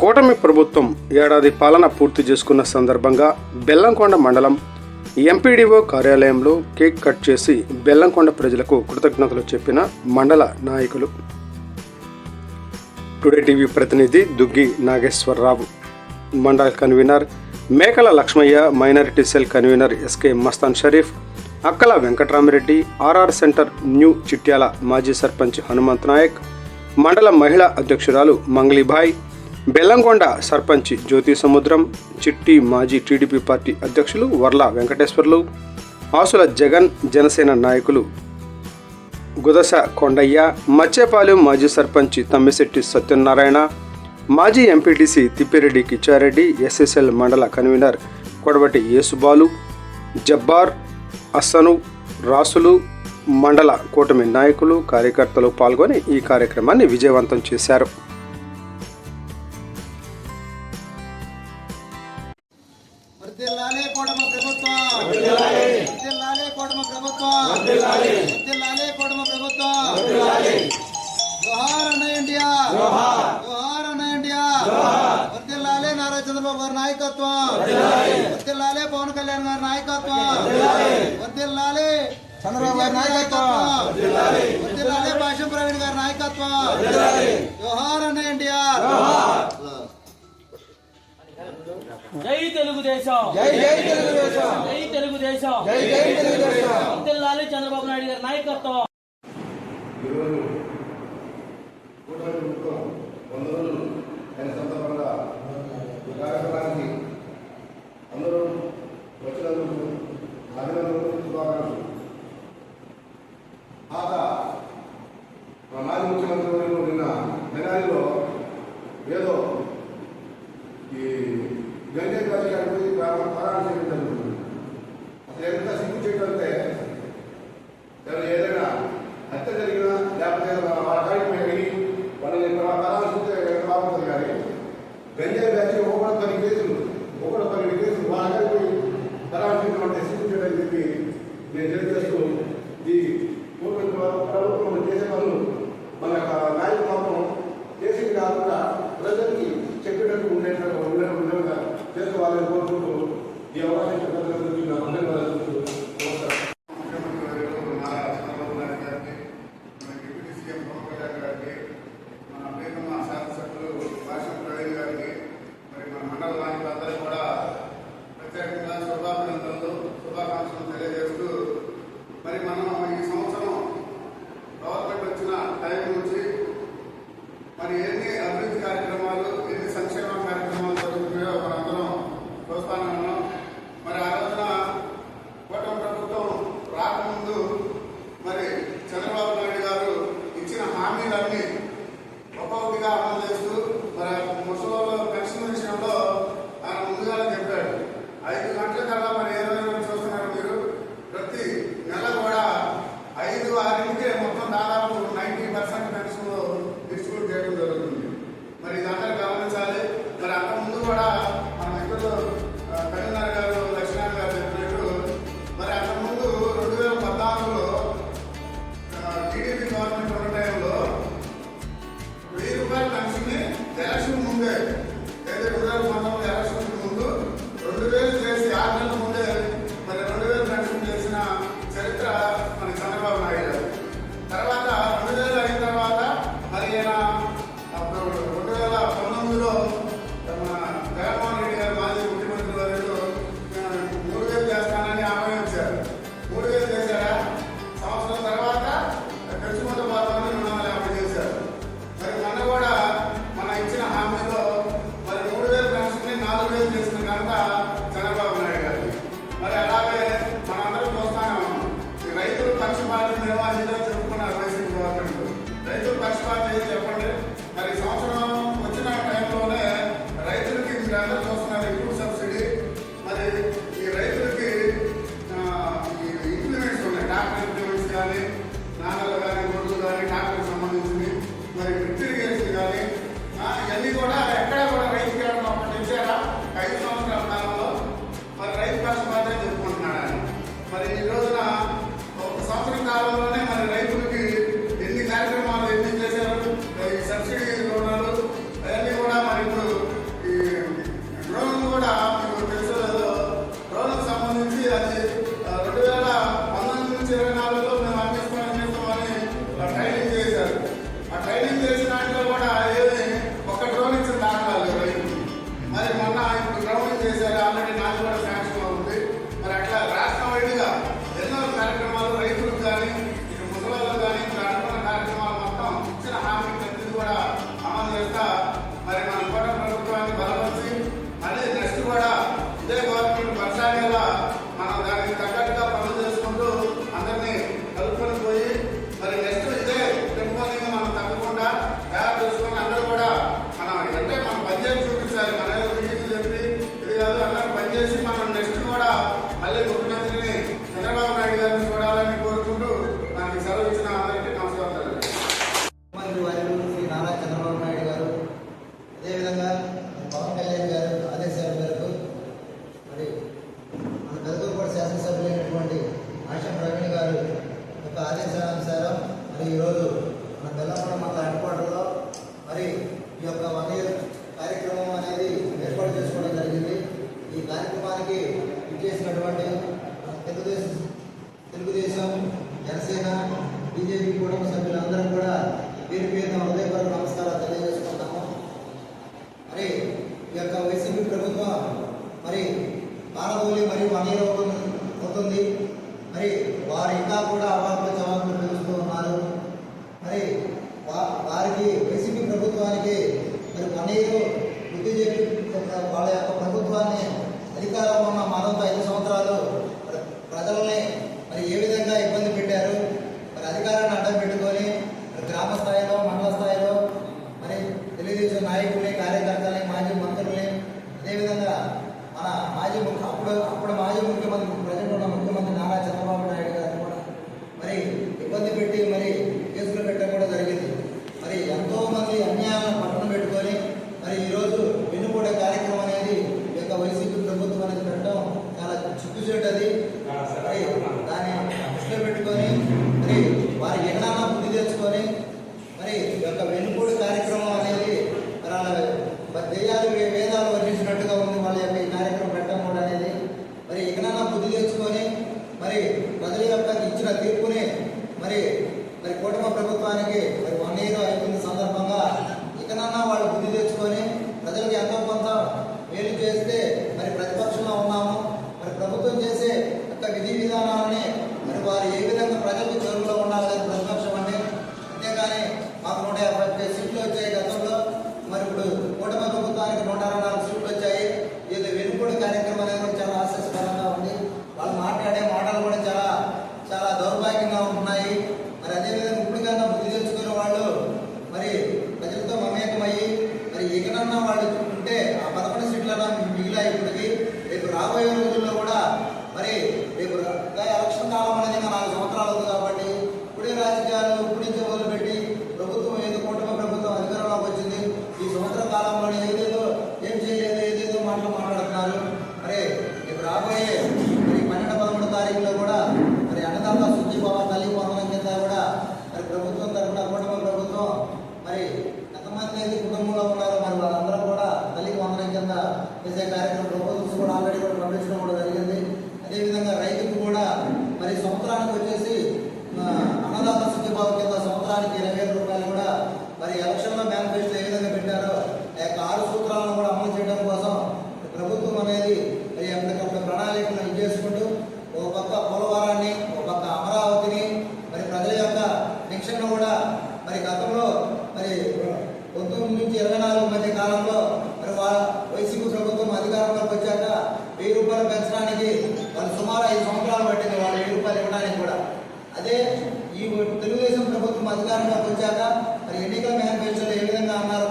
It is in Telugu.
కూటమి ప్రభుత్వం ఏడాది పాలన పూర్తి చేసుకున్న సందర్భంగా బెల్లంకొండ మండలం ఎంపీడీఓ కార్యాలయంలో కేక్ కట్ చేసి బెల్లంకొండ ప్రజలకు కృతజ్ఞతలు చెప్పిన మండల నాయకులు. టుడే టీవీ ప్రతినిధి దుగ్గి నాగేశ్వరరావు. మండల convener Mekala Lakshmaiah minority cell convener SK Mastan Sharif Akkala Venkatramireddy RR centre new Chityala మాజీ సర్పంచ్ హనుమంత్ నాయక్ మండల మహిళా అధ్యక్షురాలు మంగ్లీభాయ్ బెల్లంకొండ సర్పంచ్ జ్యోతి సముద్రం చిట్టి మాజీ టీడీపీ పార్టీ అధ్యక్షులు వర్ల వెంకటేశ్వర్లు ఆసుల జగన్ జనసేన నాయకులు గుదస కొండయ్య మచ్చేపాలెం మాజీ సర్పంచ్ తమ్మిశెట్టి సత్యనారాయణ మాజీ ఎంపీటీసీ తిప్పిరెడ్డి కిచ్చారెడ్డి ఎస్ఎస్ఎల్ మండల కన్వీనర్ కొడవటి యేసుబాలు జబ్బార్ అస్సను రాసులు మండల కూటమి నాయకులు కార్యకర్తలు పాల్గొని ఈ కార్యక్రమాన్ని విజయవంతం చేశారు. నారా చంద్రబాబు గారి నాయకత్వం వర్ధిల్లాలే పవన్ కళ్యాణ్ గారి నాయకత్వం వర్ధిల్లాలే చంద్రబాబు గారి నాయకత్వం వర్ధిల్లాలే భాష్యం ప్రవీణ్ గారి నాయకత్వం జోహార్ అన్న ఇండియా జై తెలుగుదేశం జై జై తెలుగుదేశం జై తెలుగుదేశం జై జై తెలుగుదేశం వర్ధిల్లాలి చంద్రబాబు నాయుడు గారి నాయకత్వం ఈరోజు కూటమి ప్రభుత్వం వంద రోజులు అయిన సందర్భంగా ఈ కార్యక్రమానికి అందరూ వచ్చినందుకు అభినందనలు శుభాకాంక్షలు. ఆత మా మాజీ ముఖ్యమంత్రి నిన్న తెనాలిలో ఏదో ఈ గంగే రాజకీయానికి ప్రారంభం చేయడం జరుగుతుంది అసలు ఎంత సిగ్గు చేయడం అంటే ఎవరు ఏదైనా హత్య జరిగినా లేకపోతే వాళ్ళ కాడికి మేము వాళ్ళని తరాలు చూస్తే ఎంత బాగుంటుంది కానీ గంజాయి బ్యాచ్ కేసులు ఒకటి పన్నెండు కేసులు వాళ్ళ కాడికి పోయి తరాలు చెప్పి నేను తెలియజేస్తూ ఈ పూర్వ ప్రభుత్వం చేసే పనులు మన యొక్క నాయకులు మాత్రం చేసింది కాకుండా ప్రజలకి చెప్పేటట్టు ఉండేటట్టు ఉండే ఉండేలా చేసుకోవాలని కోరుకుంటూ ఈ అవకాశం Amen. మళ్ళీ ముఖ్యమంత్రిని చంద్రబాబు నాయుడు గారిని చూడాలని కోరుకుంటూ మనకి సెలవు ఇచ్చిన అందరికీ నమస్కారం ముఖ్యమంత్రి వారు శ్రీ నారా చంద్రబాబు నాయుడు గారు అదేవిధంగా పవన్ కళ్యాణ్ గారు ఆదేశాల మేరకు మరి మన పెద్దతో కూడా పెద్దపూడి శాసనసభ్యులైనటువంటి ఆశా ప్రవీణ్ గారు యొక్క ఆదేశానుసారం మరి ఈరోజు మన బెల్లంపూడ మండల హెడ్ మరి ఈ యొక్క వన్ ఇయర్ కార్యక్రమం అనేది ఏర్పాటు చేసుకోవడం జరిగింది. ఈ కార్యక్రమానికి ఇచ్చేసినటువంటి తెలుగుదేశం తెలుగుదేశం జనసేన బీజేపీ కూడా సభ్యులందరం కూడా పేరు పేరున హృదయపూర్వక నమస్కారాలు తెలియజేసుకుంటాము మరి ఈ యొక్క వైసీపీ ప్రభుత్వం మరి పాలబోలి మరియు వనీరోగం అవుతుంది మరి వారు ఇంకా కూడా అధికారంలోకి వచ్చాక మరి ఎన్నికల మేనిఫెస్టోలో ఏ విధంగా అన్నారు